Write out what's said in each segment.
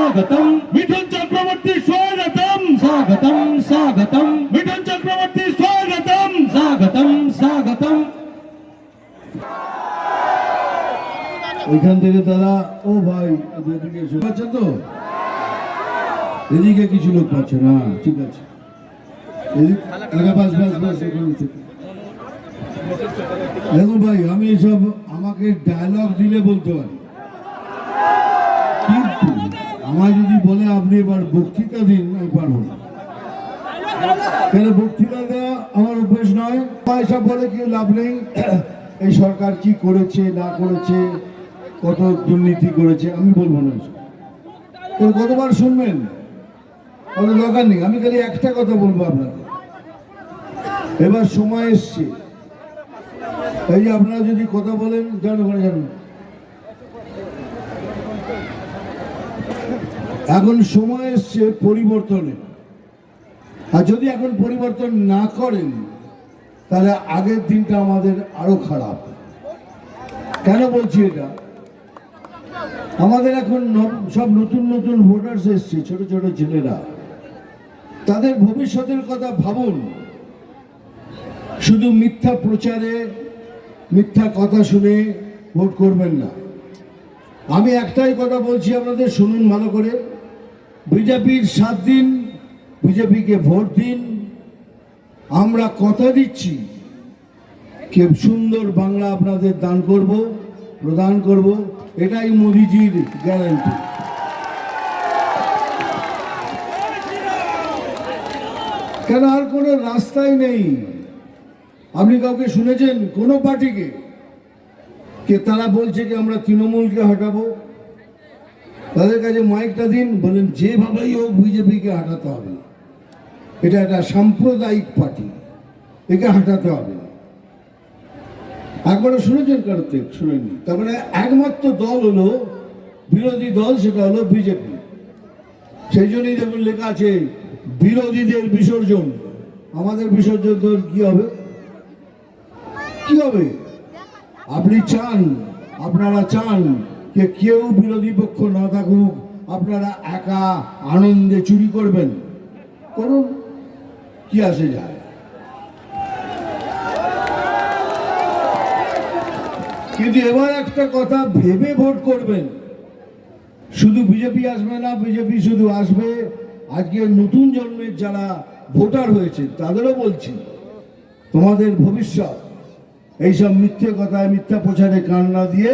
স্বাগতম। মিঠুন চক্রবর্তী স্বাগতম। স্বাগতম স্বাগতম। মিঠুন চক্রবর্তী স্বাগতম। স্বাগতম স্বাগতম। ওইখান থেকে দাদা ও ভাই এদিকে এসে। পাচ্ছে তো? এদিকে কিছু লোক পাচ্ছে না ঠিক আছে। এদিকে ভাই আমি এসব আমাকে ডায়লগ দিলে বলতে পারি। কিন্তু আমার যদি বলে আপনি এবার বক্তৃতা দিন আমি পারব না বক্তৃতা দেওয়া আমার অভ্যেস নয়। পয়সা বলে কেউ লাভ নেই? এই সরকার কি করেছে, না করেছে, কত দুর্নীতি করেছে, আমি বলব না তো কতবার শুনবেন? অত দরকার নেই। আমি খালি একটা কথা বলব আপনাদের এবার সময় এসছে। এই যে আপনারা যদি কথা বলেন জানো ওখানে জানো এখন সময় এসছে পরিবর্তনের আর যদি এখন পরিবর্তন না করেন, তাহলে আগের দিনটা আমাদের আরও খারাপ। কেন বলছি এটা? আমাদের এখন সব নতুন নতুন ভোটার্স এসছে, ছোট ছোট ছেলেরা। তাদের ভবিষ্যতের কথা ভাবুন। শুধু মিথ্যা প্রচারে, মিথ্যা কথা শুনে ভোট করবেন না। আমি একটাই কথা বলছি আপনাদের, শুনুন ভালো করে। বিজেপির সাত দিন, বিজেপিকে ভোট দিন। আমরা কথা দিচ্ছি। কে সুন্দর বাংলা আপনাদের দান করব, প্রদান করব, এটাই মোদিজির গ্যারান্টি। কেন আর কোনো রাস্তাই নেই? আপনি কাউকে শুনেছেন? কোনো পার্টিকে? কে তারা বলছে যে আমরা তৃণমূলকে হটাবো? তাদের কাছে মাইকটা দিন, বলেন, যেভাবেই হোক বিজেপিকে হাঁটাতে হবে। এটা একটা সাম্প্রদায়িক পার্টি, একে হাঁটাতে হবে। একবারও শুনেছেন কারোর থেকে? শুনেনি তার মানে একমাত্র দল হলো, বিরোধী দল, সেটা হলো বিজেপি। সেই জন্যই দেখুন লেখা আছে, বিরোধীদের বিসর্জন। আমাদের বিসর্জন কি হবে? কি হবে? আপনি চান, আপনারা চান। যে কেউ বিরোধী পক্ষ না থাকুক, আপনারা একা আনন্দে চুরি করবেন। করুন, কি আসে যায়। কিন্তু এবার একটা কথা ভেবে ভোট করবেন। শুধু বিজেপি আসবে না, বিজেপি শুধু আসবে। আজকে নতুন জন্মের যারা ভোটার হয়েছে, তাদেরও বলছি, তোমাদের ভবিষ্যৎ, এইসব মিথ্যে কথায় মিথ্যা প্রচারে কান না দিয়ে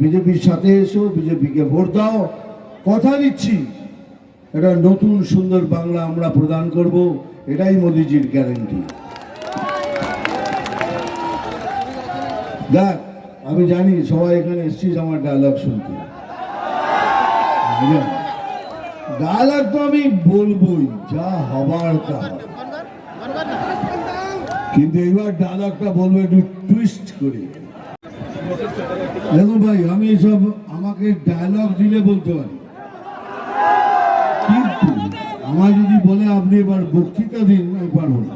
বিজেপির সাথে এসো, বিজেপিকে ভোট দাও। কথা দিচ্ছি, একটা নতুন সুন্দর বাংলা আমরা প্রদান করব, এটাই মোদিজির গ্যারেন্টি দেখ আমি জানি সবাই এখানে এসছিস আমার ডায়লগ শুনতে। ডায়লগ তো আমি বলবোই, যা হবার তা। কিন্তু এবার ডায়লগটা বলব, একটু টুইস্ট করে। দেখুন ভাই, আমি এসব আমাকে ডায়লগ দিলে বলতে পারি। কিন্তু আমার যদি বলে আপনি এবার বক্তৃতা দিন, আমি পারব না।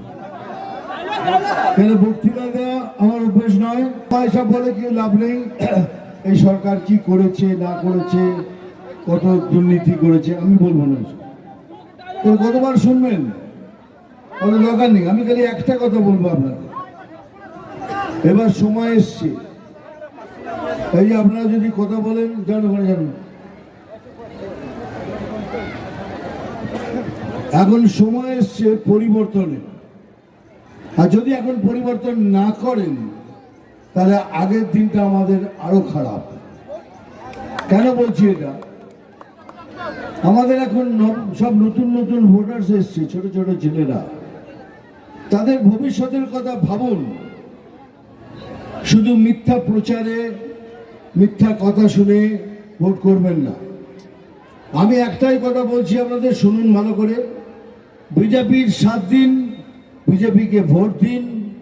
কেন বক্তৃতা দেওয়া আমার অভ্যেস নয়? পয়সা বলে কেউ লাভ নেই? এই সরকার কি করেছে, না করেছে, কত দুর্নীতি করেছে, আমি বলব না তো কতবার শুনবেন? অত দরকার নেই, আমি খালি একটা কথা বলব আপনাদের। এবার সময় এসছে। এই আপনারা যদি কথা বলেন ওখানে জানো এখন সময় এসছে পরিবর্তনের আর যদি এখন পরিবর্তন না করেন, তাহলে আগের দিনটা আমাদের আরও খারাপ। কেন বলছি এটা? আমাদের এখন সব নতুন নতুন ভোটার্স এসছে, ছোট ছোট ছেলেরা। তাদের ভবিষ্যতের কথা ভাবুন। শুধু মিথ্যা প্রচারে মিথ্যা কথা শুনে ভোট করবেন না। আমি একটাই কথা বলছি আপনাদের, শুনুন ভালো করে। বিজেপির সাত দিন, বিজেপিকে ভোট দিন।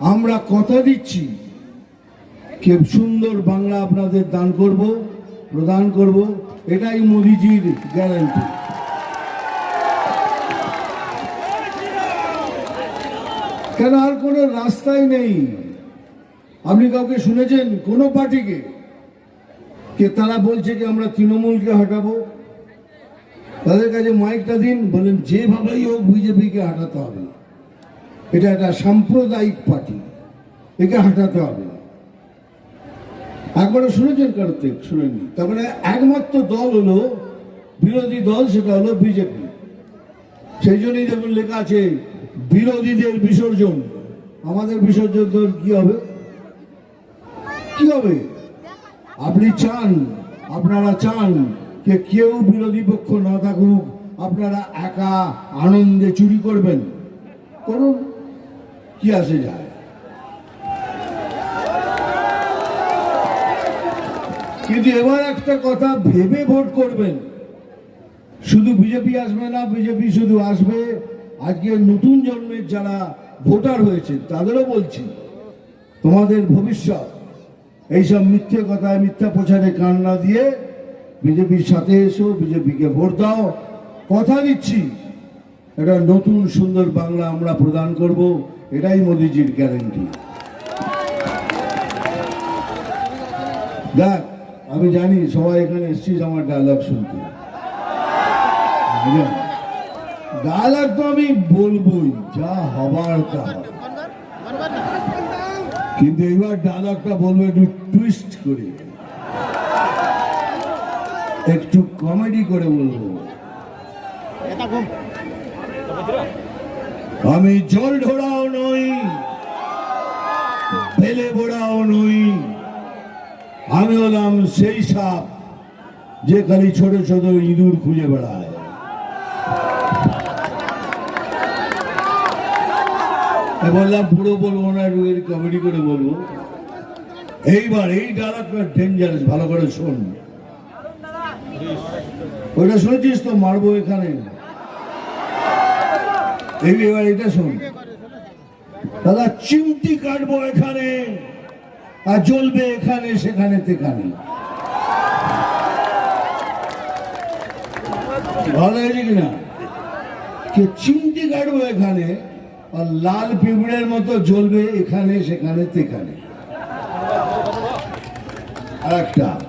আমরা কথা দিচ্ছি। কে সুন্দর বাংলা আপনাদের দান করব, প্রদান করব, এটাই মোদিজির গ্যারান্টি। কেন আর কোনো রাস্তাই নেই? আপনি কাউকে শুনেছেন কোনো পার্টিকে কে তারা বলছে যে আমরা তৃণমূলকে হটাবো? তাদের কাছে মাইকটা দিন, বলেন যেভাবেই হোক বিজেপিকে হাঁটাতে হবে এটা একটা সাম্প্রদায়িক পার্টি, একে হাঁটাতে হবে একবারও শুনেছেন কার্তিক শুনেনি তার মানে একমাত্র দল হলো, বিরোধী দল, সেটা হলো বিজেপি। সেই জন্যই দেখুন লেখা আছে, বিরোধীদের বিসর্জন। আমাদের বিসর্জন কি হবে? কি হবে আপনি চান, আপনারা চান যে কেউ বিরোধী পক্ষ না থাকুক, আপনারা একা আনন্দে চুরি করবেন। করুন, কি আসে যায়? কিন্তু এবার একটা কথা, ভেবে ভোট করবেন। শুধু বিজেপি আসবে না, বিজেপি শুধু আসবে। আজকে নতুন জন্মের যারা ভোটার হয়েছে তাদেরও বলছি, তোমাদের ভবিষ্যৎ এইসব মিথ্যে কথায় মিথ্যা প্রচারে কান না দিয়ে বিজেপির সাথে এসো, বিজেপিকে ভোট দাও। কথা দিচ্ছি, একটা নতুন সুন্দর বাংলা আমরা প্রদান করব, এটাই মোদিজির গ্যারেন্টি দেখ, আমি জানি সবাই এখানে এসছিস আমার ডায়লগ শুনতে। ডায়লগ তো আমি বলবোই, যা হবার তা হবে। কিন্তু এবার ডায়লগটা বলব, একটু টুইস্ট করে। একটু কমেডি করে বলব। আমি জল ঢোড়াও নই, ফেলে বোড়াও নই। আমি হলাম সেই সাপ, যে খালি ছোট ছোট ইঁদুর খুঁজে বেড়ায়। পুরো বলব না একটু কমেডি করে বলব। এইবার এই ডায়লগটা ডেঞ্জারাস ভালো করে শোন। ওইটা শুনেছিস তো, মারবো এখানে? এটা শোন। দাদা, চিমটি কাটবো এখানে আর জ্বলবে এখানে, সেখানে তেখানে। ভালো হয়েছে কিনা? কে, চিমটি কাটবো এখানে আর লাল পিঁপড়ের মতো জ্বলবে এখানে, সেখানে, তেখানে। একটা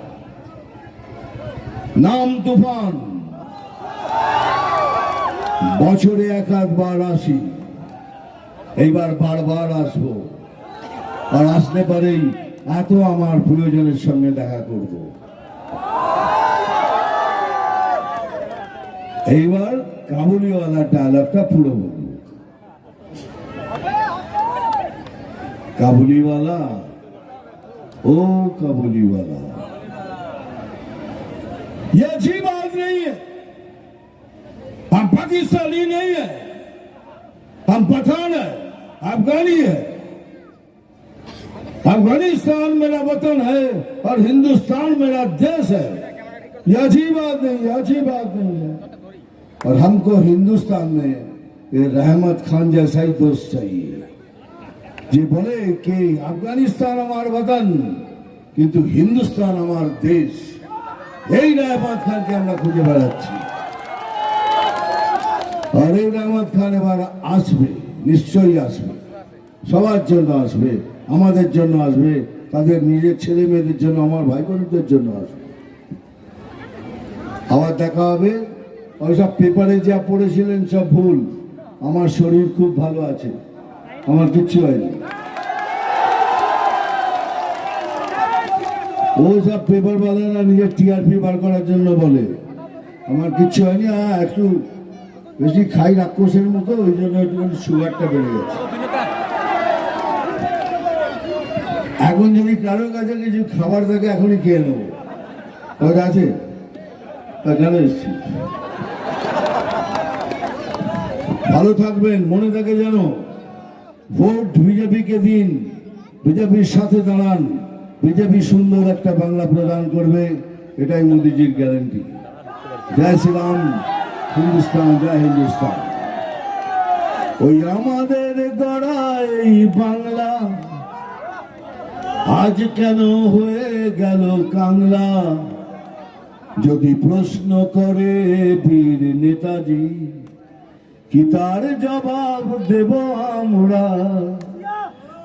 নাম তুফান। বছরে এক একবার আসি। এইবার বারবার আসব। আর আসতে পরেই এত আমার প্রিয়জনের সঙ্গে দেখা করব। এইবার কাবুলিওয়ালা ডায়লগটা পুরো বলব। काबुलीवाला ओ काबुलीवाला ये अच्छी बात नहीं है हम पाकिस्तानी नहीं है हम पठान है अफगानी है अफ़गानिस्तान मेरा वतन है और हिंदुस्तान मेरा देश है यह अच्छी बात नहीं है अच्छी बात नहीं है और हमको हिंदुस्तान में रहमत खान जैसा ही दोस्त चाहिए যে বলে কে, আফগানিস্তান আমার বাদান কিন্তু হিন্দুস্তান আমার দেশ। এই রহমত খানকে আমরা খুঁজে বেড়াচ্ছি। আর এই রহমত খান এবার আসবে, নিশ্চয়ই আসবে। সবার জন্য আসবে, আমাদের জন্য আসবে, তাদের নিজের ছেলে মেয়েদের জন্য, আমার ভাই বোনদের জন্য আসবে। আবার দেখা হবে, ওইসব পেপারে যা পড়েছিলেন সব ভুল। আমার শরীর খুব ভালো আছে, আমার কিচ্ছু হয়নি। ও সব পেপার বালারা নিজের টিআরপি বার করার জন্য বলে। আমার কিচ্ছু হয়নি হ্যাঁ একটু বেশি খাই রাক্ষসের মতো, ওই জন্য একটুখানি সুগারটা বেড়ে গেছে। এখন যদি কারোর কাছে কিছু খাবার থাকে, এখনই খেয়ে নেব। ওটা আছে? তা কেন এসছি ভালো থাকবেন, মনে থাকে যেন। ভোট বিজেপিকে দিন, বিজেপির সাথে দাঁড়ান। বিজেপি সুন্দর একটা বাংলা প্রদান করবে, এটাই মোদিজির গ্যারেন্টি জয় শ্রীরাম, হিন্দুস্তান, জয় হিন্দুস্তান। ওই আমাদের গড়াই বাংলা, আজ কেন হয়ে গেল কাংলা? যদি প্রশ্ন করে বীর নেতাজি, কি তার জবাব দেব আমরা?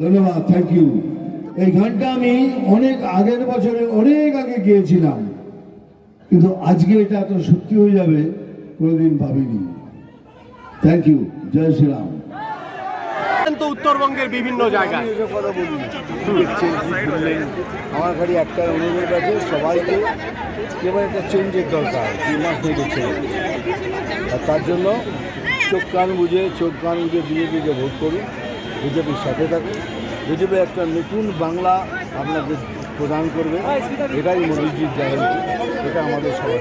ধন্যবাদ থ্যাংক ইউ এই গানটা আমি অনেক আগের বছরে অনেক আগে গিয়েছিলাম। কিন্তু আজকে এটা এত সত্যি হয়ে যাবে কোনোদিন ভাবিনি। থ্যাংক ইউ জয় শ্রীরাম। তো উত্তরবঙ্গের বিভিন্ন জায়গায়। আমার খালি একটা অনুরোধ আছে সবাইকে এবার একটা চেঞ্জের দরকার মাস আর তার জন্য চোখ কান বুঝে চোখ কান বুঝে বিজেপিকে ভোট করুন। বিজেপির সাথে থাকুন বিজেপি একটা নতুন বাংলা আপনাকে প্রদান করবে। এটাই মোদীজির গ্যারান্টি এটা আমাদের সবাই